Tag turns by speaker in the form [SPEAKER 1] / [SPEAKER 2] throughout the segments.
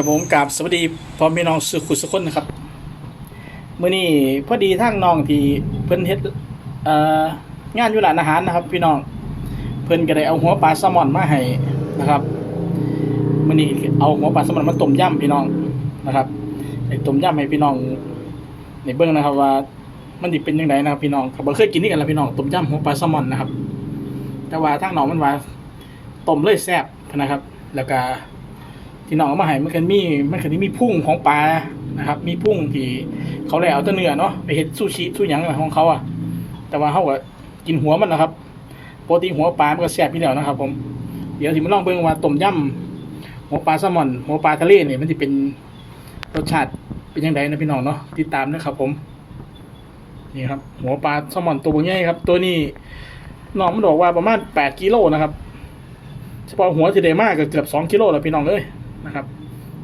[SPEAKER 1] กับผมกับสวัสดีพ่อแม่น้องสุขุสุคนนะครับเมื้อนี้พอดีทางน้องที่เพิ่นเฮ็ดงานอยู่ร้านอาหารนะครับ พี่น้องเพิ่นก็ได้เอาหัวปลาแซลมอนมาให้นะครับเมื้อนี้เอาหัวปลาแซลมอนมาต้มยำพี่น้องนะครับไอ้ต้มยำให้พี่น้องในเบิ่งนะครับว่า มันสิเป็นจังไดนะครับพี่น้องเขาบ่เคยกินนี่กันแล้วพี่น้องต้มยำหัวปลาแซลมอนนะครับ แต่ว่าทางน้องมันว่าต้มเลยแซ่บนะครับ แล้วก็ ที่น้องเอามาให้มันคันมีมันคันนี้มีพุ่งของปลานะครับ มีพุ่งที่เขาเลยเอาแตัวเนื้อเนาะไปเฮ็ดซูชิซูหยังของเขาอะ แต่ว่าเขาก็กินหัวมันนะครับปกติหัวปลามันก็แซ่บอยู่แล้วนะครับ ผม เดี๋ยวสิมาลองเบิ่งว่าต้มยำหัวปลาแซลมอนหัวปลาทะเลเนี่ยมันจะเป็นรสชาติเป็นยังไงนะพี่น้องเนาะติดตามนะครับ ผม นี่ครับ หัวปลาแซลมอนตัวใหญ่ครับ ตัวนี้น้องมันบอกว่าประมาณแปดกิโลนะครับเฉพาะหัวที่ได้มากก็เกือบสองกิโลแล้วพี่น้องเอ้ย นะครับ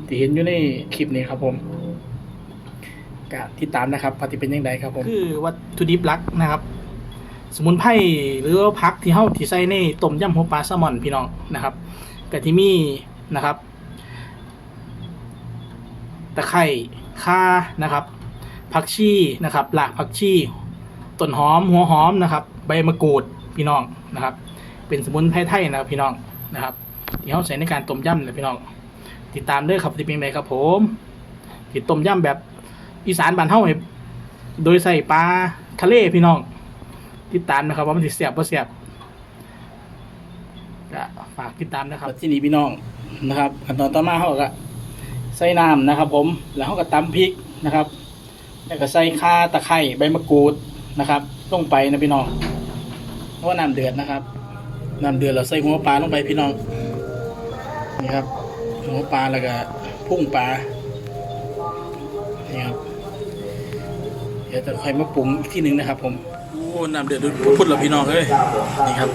[SPEAKER 1] ที่เห็นอยู่ในคลิปนี้ครับผมก็ติดตามนะครับปฏิเป็นยังไงครับผมคือวัตถุดิบหลักนะครับ สมุนไพรหรือว่าผักที่เฮาที่ใส่ในต้มยำหัวปลาแซลมอนพี่น้องนะครับก็ที่มีนะครับตะไคร่ข่านะครับผักชีนะครับหลากผักชีต้นหอมหัวหอมนะครับ ใบมะกรูดพี่น้องนะครับ เป็นสมุนไพรไทยนะครับพี่น้องนะครับที่เขาใช้ในการต้มยำเลยพี่น้อง ติดตามเด้อครับที่เป็นไงครับผมที่ต้มยำแบบอีสานบ้านเฮาโดยใส่ปลาทะเลพี่น้อง ติดตามนะครับว่ามันสิเสียบบ่เสียบก็ฝากติดตามนะครับที่นี่พี่น้องนะครับขั้นตอนต่อมาเขาก็ใส่น้ำนะครับ ผมแล้วเขาก็ตำพริกนะครับแล้วก็ใส่ข่าตะไคร้ใบมะกรูดนะครับลงไปนะพี่น้องเพราะว่าน้ำเดือดนะครับน้ำเดือดเราใส่หัวปลาลงไปพี่น้องนี่ครับ หัวปลาแล้วก็พุ่งปลานี่ครับเดี๋ยวจะค่อยมาปรุงอีกที่หนึ่งนะครับ ผมโอ้น้ำเดือดพุดแล้วพี่น้องเอ้ยนี่ครับ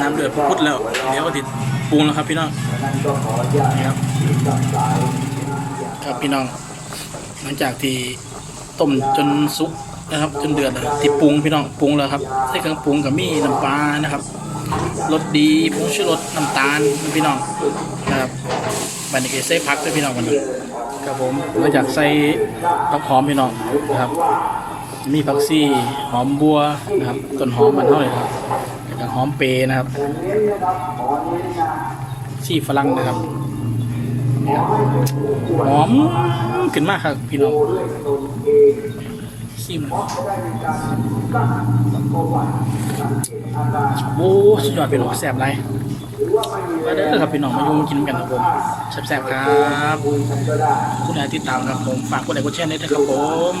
[SPEAKER 1] น้ำเดือดพุดแล้วเดี๋ยวก็ติดปรุงแล้วครับ พี่น้องนี่ครับครับพี่น้อง หลังจากที่ต้มจนสุก นะครับจนเดือดแล้วที่ปรุงพี่น้องปรุงแล้วครับใส่เครื่องปรุงกับมีน้ำปลานะครับรสดีผงชูรสน้ำตาลนพี่น้องนะครับบันนี้ก็ใส่ผักด้วยพี่น้องวันนี้ครับผมหลังจากใส่ผักหอมพี่น้องนะครับ มีผักซี่หอมบัวนะครับต้นหอมมันเท่าไหร่ครับแล้วก็หอมเปรย์นะครับซี่ฝรั่งนะครับนี่ครับหอมขึ้นมากครับพี่น้อง ซิมโอ้สุดยอดเป็น้องแซ่บไรมาเด้อครับพี่น้องมายุ่งกินกันครับผมแซ่บๆครับคุณอาติดตามครับผมฝากกดไลค์กดแชร์ด้วยนะครับผม